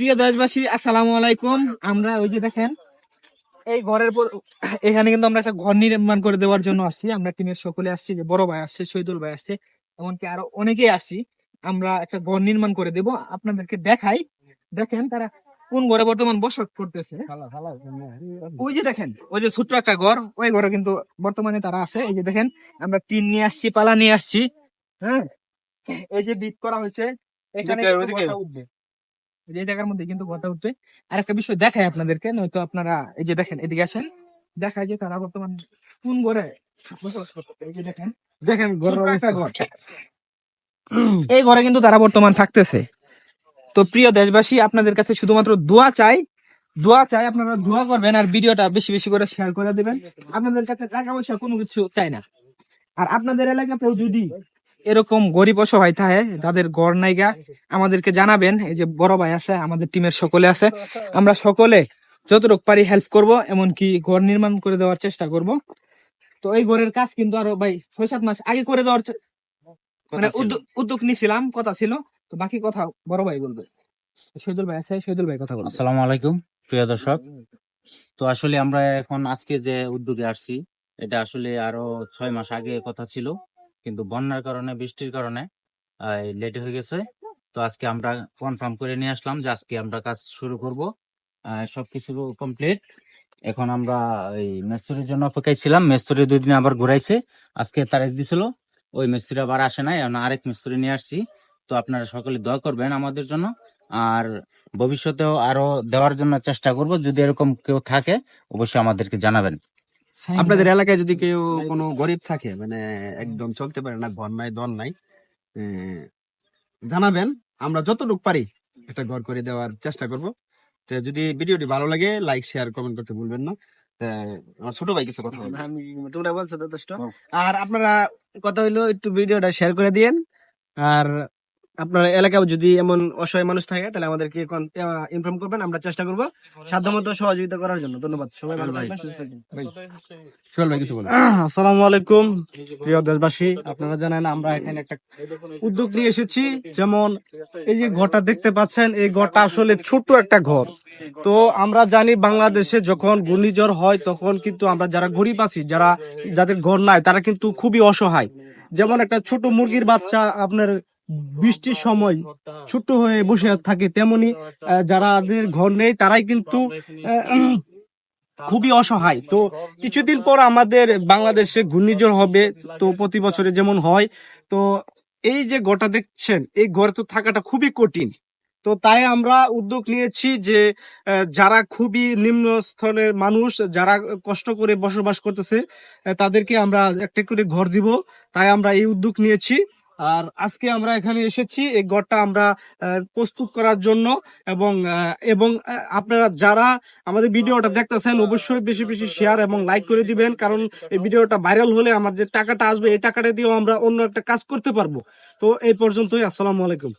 প্রিয় দেশবাসী আসসালামু আলাইকুম। আমরা ওই যে দেখেন এই ঘরের এখানে কিন্তু আমরা একটা ঘর নির্মাণ করে দেওয়ার জন্য আসছি। আমরা টিমের সকলে আসছি যে বড় ভাই আসছে শহীদুল ভাই আসছে এমনকি আরও অনেকেই আসছি। আমরা একটা ঘর নির্মাণ করে দেব। আপনাদেরকে দেখাই। দেখেন তারা কোন ঘরে বর্তমান বসত করতেছে। ওই যে দেখেন ওই যে ছোট্ট একটা ঘর ওই ঘরে কিন্তু বর্তমানে তারা আছে। এই যে দেখেন আমরা টিন নিয়ে আসছি পালা নিয়ে আসছি। হ্যাঁ এই যে বিট করা হয়েছে এখানে উঠবে। এই জায়গার মধ্যে কিন্তু উঠবে আর একটা বিষয় দেখাই আপনাদেরকে নয়তো আপনারা এই যে দেখেন এদিকে আসেন। দেখায় যে তারা বর্তমান কোন ঘরে বসবাস করতেছে। এই যে দেখেন। দেখেন ছোট্ট একটা ঘর। এই ঘরে কিন্তু তারা বর্তমান থাকতেছে। তো প্রিয় দেশবাসী আপনাদের কাছে শুধুমাত্র দোয়া চাই। দোয়া চাই আপনারা দোয়া করবেন আর ভিডিওটা বেশি বেশি করে শেয়ার করে দিবেন। আপনাদের কাছে টাকা পয়সা কোনো কিছু চাই না। আর আপনাদের এলাকাতেও যদি এরকম গরিব অসহায় থাকে যাদের ঘর নাইগা আমাদেরকে জানাবেন এই যে বড় ভাই আছে আমাদের টিমের সকলে আছে। আমরা সকলে যতটুকু পারি হেল্প করব এমনকি ঘর নির্মাণ করে দেওয়ার চেষ্টা করব। তো এই ঘরের কাজ কিন্তু আরও ভাই ছয় সাত মাস আগে করে দেওয়ার মানে উদ্যোগ উদ্যোগ নিছিলাম কথা ছিল। তো বাকি কথা বড় ভাই বলবে। শহীদুল ভাই আছে শহীদুল ভাই কথা বলবে। আসসালামু আলাইকুম প্রিয় দর্শক। তো আসলে আমরা এখন আজকে যে উদ্যোগে আসছি এটা আসলে আরও ছয় মাস আগে কথা ছিল। কিন্তু বন্যার কারণে, বৃষ্টির কারণে লেট হয়ে গেছে। তো আজকে আমরা কনফার্ম করে নিয়ে আসলাম যে আজকে আমরা কাজ শুরু করব। সবকিছু কমপ্লিট এখন আমরা এই মেস্তুরির জন্য অপেক্ষায় ছিলাম। মেস্তুরি দুই দিন আবার ঘুরাইছে। আজকে তারিখ দিছিল। ওই মিস্ত্রি আবার আসে নাই। এখন আরেক মিস্ত্রি নিয়ে আসছি। তো আপনারা সকলে দোয়া করবেন আমাদের জন্য। আর ভবিষ্যতেও আরও দেওয়ার জন্য চেষ্টা করব। যদি এরকম কেউ থাকে, অবশ্যই আমাদেরকে জানাবেন। আপনাদের এলাকায় যদি কেউ কোনো গরিব থাকে মানে একদম চলতে পারে না ঘর নাই দর নাই জানাবেন। আমরা যতটুকু পারি একটা ঘর করে দেওয়ার চেষ্টা করব। তো যদি ভিডিওটি ভালো লাগে লাইক শেয়ার কমেন্ট করতে ভুলবেন না। আমার ছোট ভাই কিছু কথা তোমরা বলছো যথেষ্ট। আর আপনারা কথা হইল একটু ভিডিওটা শেয়ার করে দিয়েন। আর আপনার এলাকায় যদি এমন অসহায় মানুষ থাকে তাহলে আমাদেরকে ইনফর্ম করবেন আমরা চেষ্টা করব সাধ্যমতো সহযোগিতা করার জন্য। ধন্যবাদ। সবাই ভালো থাকবেন আসসালামু আলাইকুম প্রিয় দেশবাসী। আপনারা জানেন আমরা এখানে একটা উদ্যোগ নিয়ে এসেছি। যেমন এই যে ঘরটা দেখতে পাচ্ছেন এই ঘরটা আসলে ছোট্ট একটা ঘর। তো আমরা জানি বাংলাদেশে যখন ঘূর্ণিঝড় হয় তখন কিন্তু আমরা যারা গরিব আছি যারা যাদের ঘর নাই তারা কিন্তু খুবই অসহায়। যেমন একটা ছোট মুরগির বাচ্চা আপনার বৃষ্টির সময় ছোট্ট হয়ে বসে থাকে তেমনি যারাদের ঘর নেই তারাই কিন্তু খুবই অসহায়। তো কিছুদিন পর আমাদের বাংলাদেশে ঘূর্ণিঝড় হবে, তো প্রতি বছরে যেমন হয়, তো এই যে ঘরটা দেখছেন, এই ঘরে তো থাকাটা খুবই কঠিন। তো তাই আমরা উদ্যোগ নিয়েছি যে যারা খুবই নিম্ন স্তরের মানুষ, যারা কষ্ট করে বসবাস করতেছে তাদেরকে আমরা একটা করে ঘর দিব। তাই আমরা এই উদ্যোগ নিয়েছি। আর আজকে আমরা এখানে এসেছি, এই ঘরটা আমরা প্রস্তুত করার জন্য এবং এবং আপনারা যারা আমাদের ভিডিওটা দেখতেছেন অবশ্যই বেশি বেশি শেয়ার এবং লাইক করে দিবেন। কারণ এই ভিডিওটা ভাইরাল হলে আমার যে টাকাটা আসবে, এই টাকাটা দিয়েও আমরা অন্য একটা কাজ করতে পারব। তো এই পর্যন্তই, আসসালামু আলাইকুম।